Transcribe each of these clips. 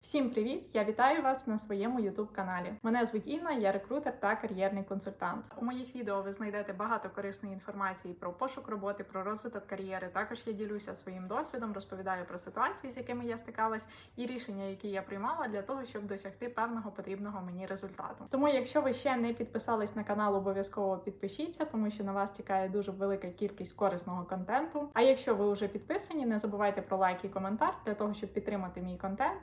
Всім привіт! Я вітаю вас на своєму youtube каналі. Мене звуть Інна, я рекрутер та кар'єрний консультант. У моїх відео ви знайдете багато корисної інформації про пошук роботи, про розвиток кар'єри. Також я ділюся своїм досвідом, розповідаю про ситуації, з якими я стикалась, і рішення, які я приймала для того, щоб досягти певного потрібного мені результату. Тому, якщо ви ще не підписались на канал, обов'язково підпишіться, тому що на вас чекає дуже велика кількість корисного контенту. А якщо ви вже підписані, не забувайте про лайк і коментар для того, щоб підтримати мій контент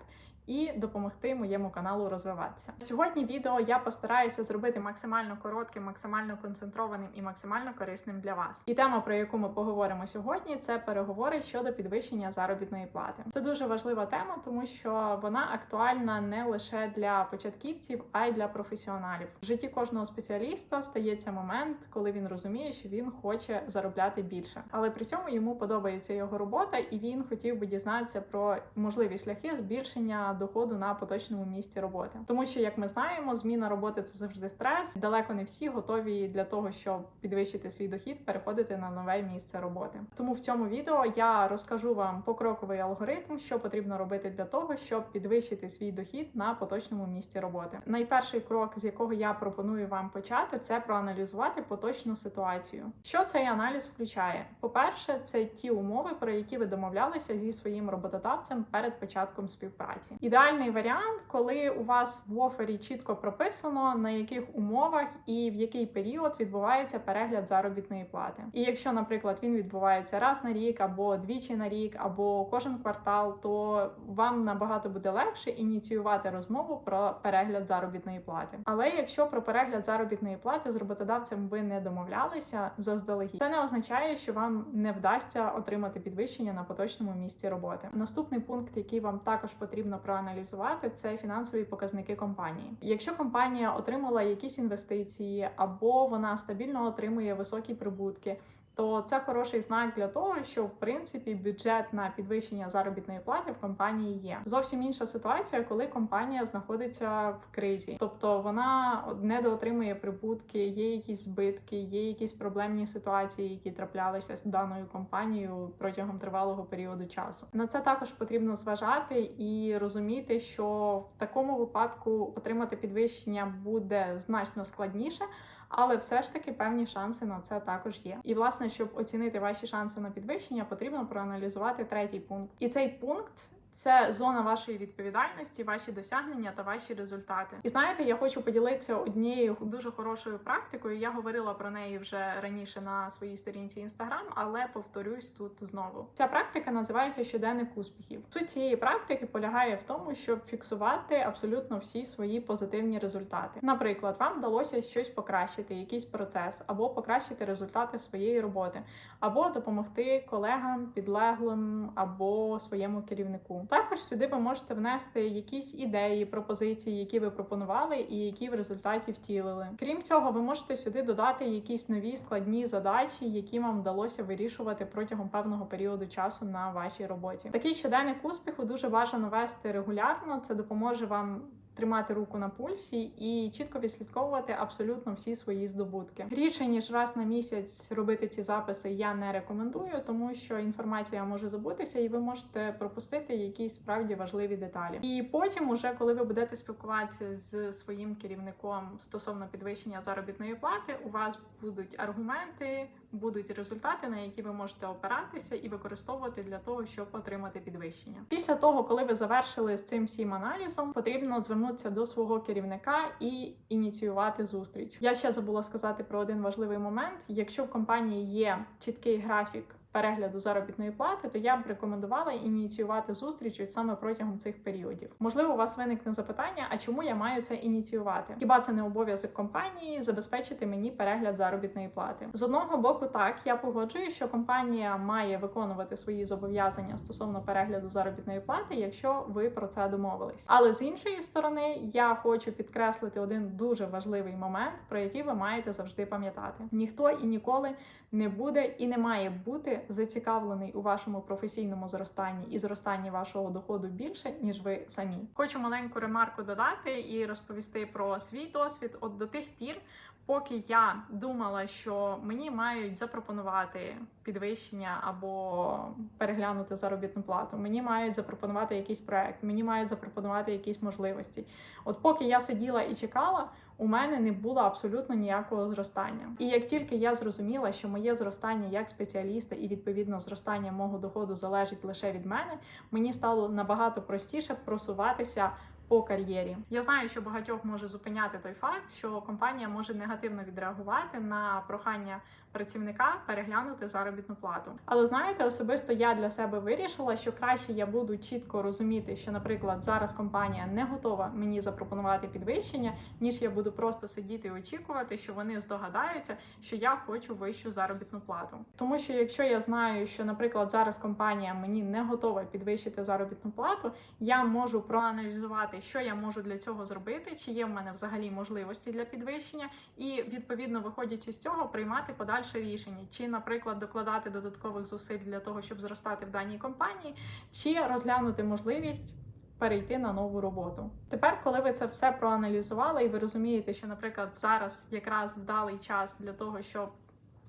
і допомогти моєму каналу розвиватися. Сьогодні відео я постараюся зробити максимально коротким, максимально концентрованим і максимально корисним для вас. І тема, про яку ми поговоримо сьогодні, це переговори щодо підвищення заробітної плати. Це дуже важлива тема, тому що вона актуальна не лише для початківців, а й для професіоналів. В житті кожного спеціаліста стається момент, коли він розуміє, що він хоче заробляти більше, але при цьому йому подобається його робота, і він хотів би дізнатися про можливі шляхи збільшення доходу на поточному місці роботи. Тому що, як ми знаємо, зміна роботи це завжди стрес. Далеко не всі готові для того, щоб підвищити свій дохід, переходити на нове місце роботи. Тому в цьому відео я розкажу вам покроковий алгоритм, що потрібно робити для того, щоб підвищити свій дохід на поточному місці роботи. Найперший крок, з якого я пропоную вам почати, це проаналізувати поточну ситуацію. Що цей аналіз включає? По-перше, це ті умови, про які ви домовлялися зі своїм роботодавцем перед початком співпраці. Ідеальний варіант, коли у вас в офері чітко прописано на яких умовах і в який період відбувається перегляд заробітної плати. І якщо, наприклад, він відбувається раз на рік, або двічі на рік, або кожен квартал, то вам набагато буде легше ініціювати розмову про перегляд заробітної плати. Але якщо про перегляд заробітної плати з роботодавцем ви не домовлялися заздалегідь, це не означає, що вам не вдасться отримати підвищення на поточному місці роботи. Наступний пункт, який вам також потрібно проаналізувати, це фінансові показники компанії. Якщо компанія отримала якісь інвестиції або вона стабільно отримує високі прибутки. То це хороший знак для того, що в принципі бюджет на підвищення заробітної плати в компанії є. Зовсім інша ситуація, коли компанія знаходиться в кризі, тобто вона недоотримує прибутки, є якісь збитки, є якісь проблемні ситуації, які траплялися з даною компанією протягом тривалого періоду часу. На це також потрібно зважати і розуміти, що в такому випадку отримати підвищення буде значно складніше. Але все ж таки певні шанси на це також є. І власне, щоб оцінити ваші шанси на підвищення, потрібно проаналізувати третій пункт. І цей пункт. Це зона вашої відповідальності, ваші досягнення та ваші результати. І знаєте, я хочу поділитися однією дуже хорошою практикою. Я говорила про неї вже раніше на своїй сторінці Інстаграм, але повторюсь тут знову. Ця практика називається щоденник успіхів. Суть цієї практики полягає в тому, щоб фіксувати абсолютно всі свої позитивні результати. Наприклад, вам вдалося щось покращити, якийсь процес, або покращити результати своєї роботи, або допомогти колегам, підлеглим або своєму керівнику. Також сюди ви можете внести якісь ідеї, пропозиції, які ви пропонували, і які в результаті втілили. Крім цього, ви можете сюди додати якісь нові складні задачі, які вам вдалося вирішувати протягом певного періоду часу на вашій роботі. Такий щоденник успіху дуже бажано вести регулярно. Це допоможе вам. Тримати руку на пульсі і чітко відслідковувати абсолютно всі свої здобутки. Рідше ніж раз на місяць робити ці записи я не рекомендую, тому що інформація може забутися, і ви можете пропустити якісь справді важливі деталі. І потім, уже коли ви будете спілкуватися з своїм керівником стосовно підвищення заробітної плати, у вас будуть аргументи, будуть результати, на які ви можете опиратися і використовувати для того, щоб отримати підвищення. Після того, коли ви завершили з цим всім аналізом, потрібно звернутися до свого керівника і ініціювати зустріч. Я ще забула сказати про один важливий момент: якщо в компанії є чіткий графік. Перегляду заробітної плати, то я б рекомендувала ініціювати зустріч саме протягом цих періодів. Можливо, у вас виникне запитання, а чому я маю це ініціювати? Хіба це не обов'язок компанії забезпечити мені перегляд заробітної плати? З одного боку, так я погоджую, що компанія має виконувати свої зобов'язання стосовно перегляду заробітної плати, якщо ви про це домовились. Але з іншої сторони, я хочу підкреслити один дуже важливий момент, про який ви маєте завжди пам'ятати: ніхто і ніколи не буде і не має бути зацікавлений у вашому професійному зростанні і зростанні вашого доходу більше, ніж ви самі. Хочу маленьку ремарку додати і розповісти про свій досвід. От до тих пір, поки я думала, що мені мають запропонувати підвищення або переглянути заробітну плату, мені мають запропонувати якийсь проект, мені мають запропонувати якісь можливості. От поки я сиділа і чекала, у мене не було абсолютно ніякого зростання. І як тільки я зрозуміла, що моє зростання як спеціаліста і відповідно зростання мого доходу залежить лише від мене, мені стало набагато простіше просуватися. По кар'єрі я знаю, що багатьох може зупиняти той факт, що компанія може негативно відреагувати на прохання працівника переглянути заробітну плату. Але знаєте, особисто я для себе вирішила, що краще я буду чітко розуміти, що, наприклад, зараз компанія не готова мені запропонувати підвищення, ніж я буду просто сидіти і очікувати, що вони здогадаються, що я хочу вищу заробітну плату. Тому що якщо я знаю, що, наприклад, зараз компанія мені не готова підвищити заробітну плату, я можу проаналізувати, що я можу для цього зробити, чи є в мене взагалі можливості для підвищення, і відповідно виходячи з цього, приймати подальше рішення, чи, наприклад, докладати додаткових зусиль для того, щоб зростати в даній компанії, чи розглянути можливість. Перейти на нову роботу. Тепер, коли ви це все проаналізували, і ви розумієте, що, наприклад, зараз якраз вдалий час для того, щоб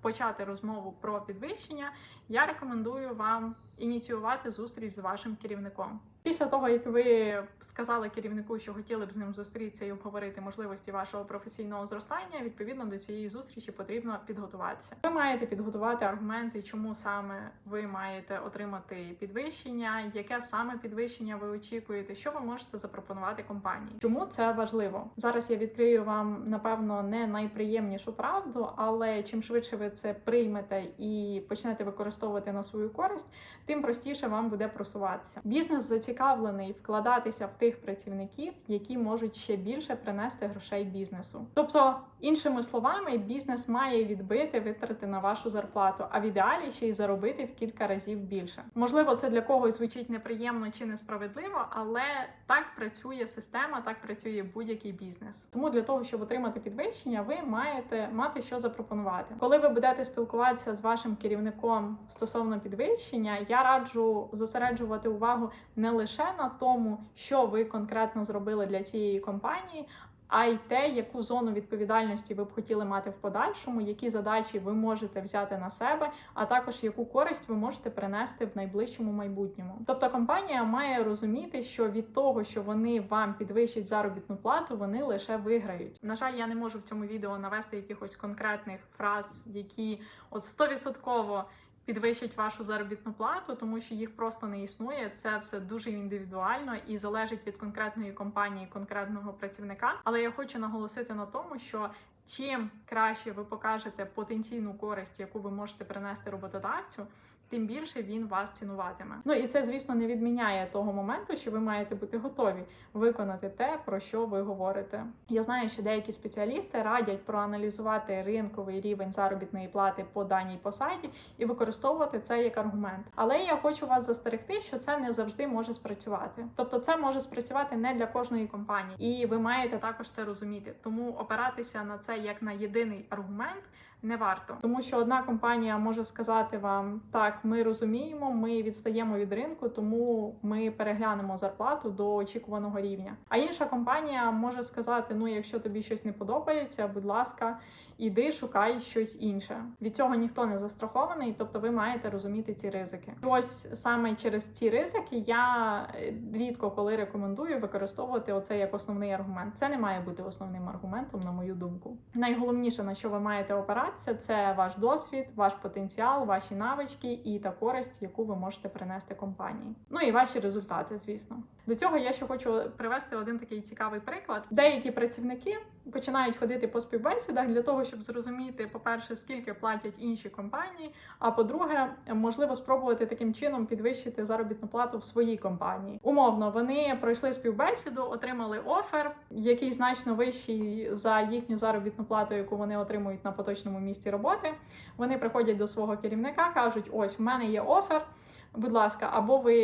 почати розмову про підвищення, я рекомендую вам ініціювати зустріч з вашим керівником. Після того, як ви сказали керівнику, що хотіли б з ним зустрітися і обговорити можливості вашого професійного зростання, відповідно до цієї зустрічі потрібно підготуватися. Ви маєте підготувати аргументи, чому саме ви маєте отримати підвищення, яке саме підвищення ви очікуєте, що ви можете запропонувати компанії. Чому це важливо? Зараз я відкрию вам напевно не найприємнішу правду, але чим швидше ви це приймете і почнете використовувати на свою користь, тим простіше вам буде просуватися. Бізнес зацікавлений зацікавлений вкладатися в тих працівників, які можуть ще більше принести грошей бізнесу. Тобто, іншими словами, бізнес має відбити витрати на вашу зарплату, а в ідеалі ще й заробити в кілька разів більше. Можливо, це для когось звучить неприємно чи несправедливо, але так працює система, так працює будь-який бізнес. Тому для того, щоб отримати підвищення, ви маєте мати що запропонувати. Коли ви будете спілкуватися з вашим керівником стосовно підвищення, я раджу зосереджувати увагу не лише лише на тому, що ви конкретно зробили для цієї компанії, а й те, яку зону відповідальності ви б хотіли мати в подальшому, які задачі ви можете взяти на себе, а також яку користь ви можете принести в найближчому майбутньому. Тобто компанія має розуміти, що від того, що вони вам підвищать заробітну плату, вони лише виграють. На жаль, я не можу в цьому відео навести якихось конкретних фраз, які от стовідсотково підвищать вашу заробітну плату, тому що їх просто не існує. Це все дуже індивідуально і залежить від конкретної компанії, конкретного працівника. Але я хочу наголосити на тому, що чим краще ви покажете потенційну користь, яку ви можете принести роботодавцю тим більше він вас цінуватиме. Ну і це, звісно, не відміняє того моменту, що ви маєте бути готові виконати те, про що ви говорите. Я знаю, що деякі спеціалісти радять проаналізувати ринковий рівень заробітної плати по даній посаді і використовувати це як аргумент. Але я хочу вас застерегти, що це не завжди може спрацювати. Тобто, це може спрацювати не для кожної компанії, і ви маєте також це розуміти. Тому опиратися на це як на єдиний аргумент не варто, тому що одна компанія може сказати вам так, ми розуміємо, ми відстаємо від ринку, тому ми переглянемо зарплату до очікуваного рівня. А інша компанія може сказати: ну, якщо тобі щось не подобається, будь ласка, іди шукай щось інше. Від цього ніхто не застрахований, тобто ви маєте розуміти ці ризики. І ось саме через ці ризики я е, рідко коли рекомендую використовувати оце як основний аргумент. Це не має бути основним аргументом, на мою думку. Найголовніше на що ви маєте опиратися, це ваш досвід, ваш потенціал, ваші навички і та користь, яку ви можете принести компанії. Ну і ваші результати, звісно. До цього я ще хочу привести один такий цікавий приклад. Деякі працівники починають ходити по співбесідах для того, щоб зрозуміти, по-перше, скільки платять інші компанії. А по-друге, можливо, спробувати таким чином підвищити заробітну плату в своїй компанії. Умовно, вони пройшли співбесіду, отримали офер, який значно вищий за їхню заробітну плату, яку вони отримують на поточному місці роботи. Вони приходять до свого керівника, кажуть: ось в мене є офер Будь ласка, або ви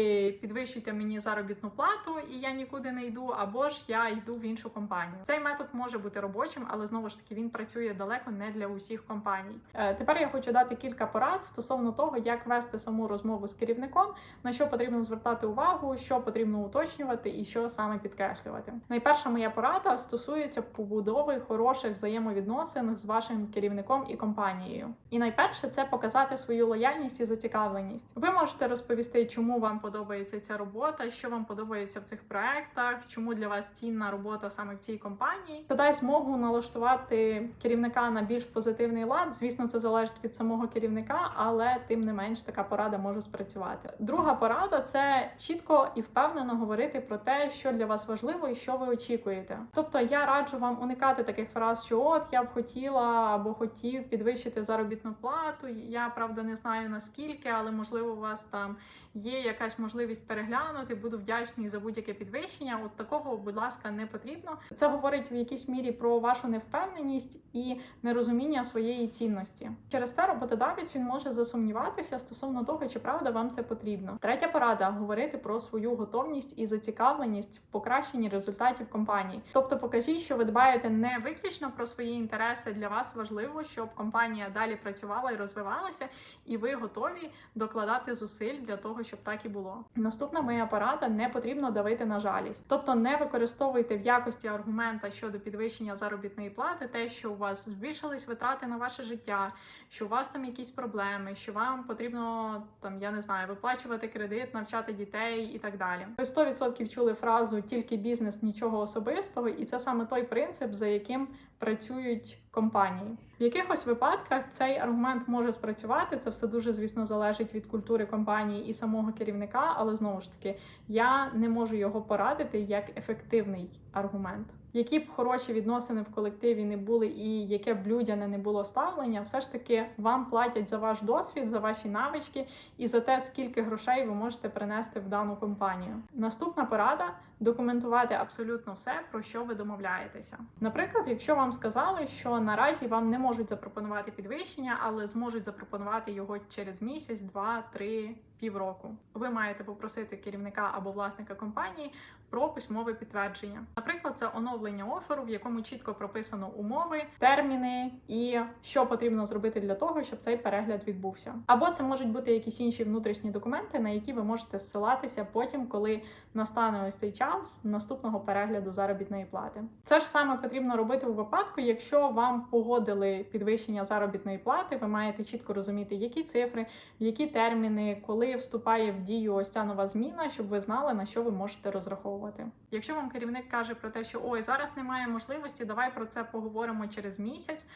підвищуєте мені заробітну плату, і я нікуди не йду, або ж я йду в іншу компанію. Цей метод може бути робочим, але знову ж таки він працює далеко не для усіх компаній. Е, тепер я хочу дати кілька порад стосовно того, як вести саму розмову з керівником, на що потрібно звертати увагу, що потрібно уточнювати і що саме підкреслювати. Найперша моя порада стосується побудови хороших взаємовідносин з вашим керівником і компанією. І найперше це показати свою лояльність і зацікавленість. Ви можете розповісти, чому вам подобається ця робота, що вам подобається в цих проектах, чому для вас цінна робота саме в цій компанії. Це дасть змогу налаштувати керівника на більш позитивний лад. Звісно, це залежить від самого керівника, але тим не менш така порада може спрацювати. Друга порада це чітко і впевнено говорити про те, що для вас важливо і що ви очікуєте. Тобто я раджу вам уникати таких фраз, що от я б хотіла або хотів підвищити заробітну плату. Я правда не знаю наскільки, але можливо у вас там є якась можливість переглянути. Буду вдячний за будь-яке підвищення. От такого, будь ласка, не потрібно. Це говорить в якійсь мірі про вашу невпевненість і нерозуміння своєї цінності. Через це роботодавець він може засумніватися стосовно того, чи правда вам це потрібно. Третя порада говорити про свою готовність і зацікавленість в покращенні результатів компанії. Тобто, покажіть, що ви дбаєте не виключно про свої інтереси. Для вас важливо, щоб компанія далі працювала і розвивалася, і ви готові докладати зусиль для того, щоб так і було. Наступна моя порада не потрібно давити на жалість, тобто не використовуйте в якості аргумента щодо підвищення заробітної плати, те, що у вас збільшились витрати на ваше життя, що у вас там якісь проблеми, що вам потрібно там, я не знаю, виплачувати кредит, навчати дітей і так далі. Ви 100% чули фразу тільки бізнес, нічого особистого, і це саме той принцип, за яким працюють компанії. В якихось випадках цей аргумент може спрацювати. Це все дуже, звісно, залежить від культури компанії і самого керівника, але знову ж таки я не можу його порадити як ефективний аргумент. Які б хороші відносини в колективі не були, і яке б людяне не було ставлення, все ж таки вам платять за ваш досвід, за ваші навички і за те, скільки грошей ви можете принести в дану компанію. Наступна порада документувати абсолютно все, про що ви домовляєтеся. Наприклад, якщо вам сказали, що наразі вам не можуть запропонувати підвищення, але зможуть запропонувати його через місяць, два, три. Півроку ви маєте попросити керівника або власника компанії про письмове підтвердження. Наприклад, це оновлення оферу, в якому чітко прописано умови, терміни і що потрібно зробити для того, щоб цей перегляд відбувся. Або це можуть бути якісь інші внутрішні документи, на які ви можете ссилатися потім, коли настане ось цей час наступного перегляду заробітної плати. Це ж саме потрібно робити у випадку, якщо вам погодили підвищення заробітної плати, ви маєте чітко розуміти, які цифри, в які терміни, коли вступає в дію ось ця нова зміна, щоб ви знали на що ви можете розраховувати. Якщо вам керівник каже про те, що ой, зараз немає можливості, давай про це поговоримо через місяць.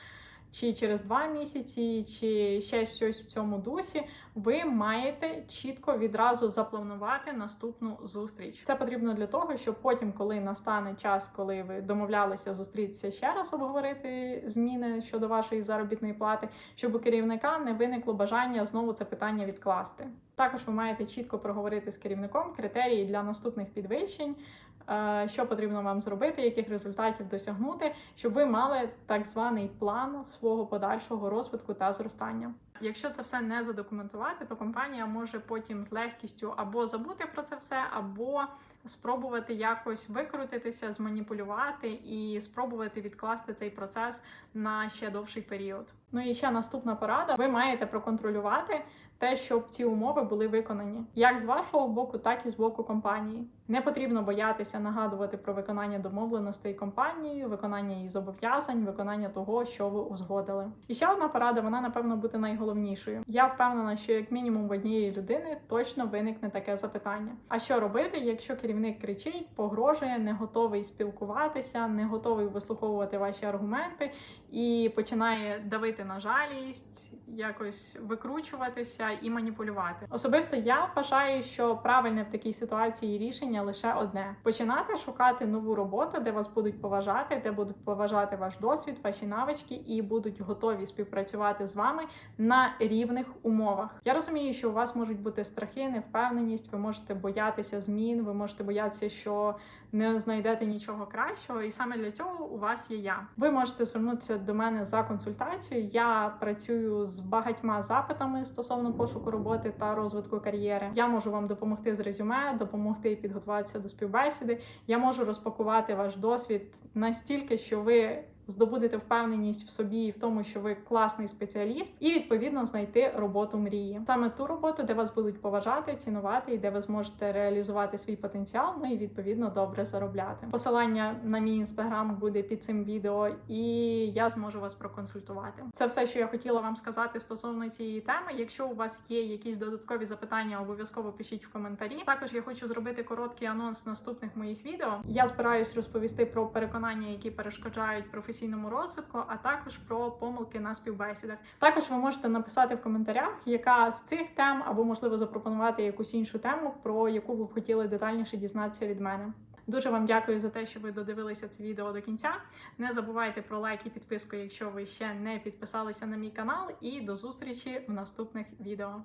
Чи через два місяці, чи ще щось в цьому дусі, ви маєте чітко відразу запланувати наступну зустріч. Це потрібно для того, щоб потім, коли настане час, коли ви домовлялися зустрітися ще раз, обговорити зміни щодо вашої заробітної плати, щоб у керівника не виникло бажання знову це питання відкласти. Також ви маєте чітко проговорити з керівником критерії для наступних підвищень. Що потрібно вам зробити, яких результатів досягнути, щоб ви мали так званий план свого подальшого розвитку та зростання. Якщо це все не задокументувати, то компанія може потім з легкістю або забути про це все, або спробувати якось викрутитися, зманіпулювати і спробувати відкласти цей процес на ще довший період. Ну і ще наступна порада: ви маєте проконтролювати те, щоб ці умови були виконані, як з вашого боку, так і з боку компанії. Не потрібно боятися нагадувати про виконання домовленостей компанії, виконання її зобов'язань, виконання того, що ви узгодили. І ще одна порада, вона напевно буде найголовнішою. Я впевнена, що як мінімум в однієї людини точно виникне таке запитання. А що робити, якщо керівник кричить, погрожує, не готовий спілкуватися, не готовий вислуховувати ваші аргументи і починає давити на жалість, якось викручуватися і маніпулювати? Особисто я вважаю, що правильне в такій ситуації рішення лише одне: починати шукати нову роботу, де вас будуть поважати, де будуть поважати ваш досвід, ваші навички і будуть готові співпрацювати з вами на рівних умовах. Я розумію, що у вас можуть бути страхи, невпевненість, ви можете боятися змін, ви можете боятися, що не знайдете нічого кращого, і саме для цього у вас є я. Ви можете звернутися до мене за консультацією. Я працюю з багатьма запитами стосовно пошуку роботи та розвитку кар'єри. Я можу вам допомогти з резюме, допомогти підготуватися до співбесіди. Я можу розпакувати ваш досвід настільки, що ви здобудете впевненість в собі і в тому, що ви класний спеціаліст, і відповідно знайти роботу мрії. Саме ту роботу, де вас будуть поважати, цінувати і де ви зможете реалізувати свій потенціал, ну і відповідно добре заробляти. Посилання на мій інстаграм буде під цим відео, і я зможу вас проконсультувати. Це все, що я хотіла вам сказати стосовно цієї теми. Якщо у вас є якісь додаткові запитання, обов'язково пишіть в коментарі. Також я хочу зробити короткий анонс наступних моїх відео. Я збираюсь розповісти про переконання, які перешкоджають професійному розвитку, а також про помилки на співбесідах. Також ви можете написати в коментарях, яка з цих тем, або можливо запропонувати якусь іншу тему, про яку ви б хотіли детальніше дізнатися від мене. Дуже вам дякую за те, що ви додивилися це відео до кінця. Не забувайте про лайк і підписку, якщо ви ще не підписалися на мій канал. І до зустрічі в наступних відео.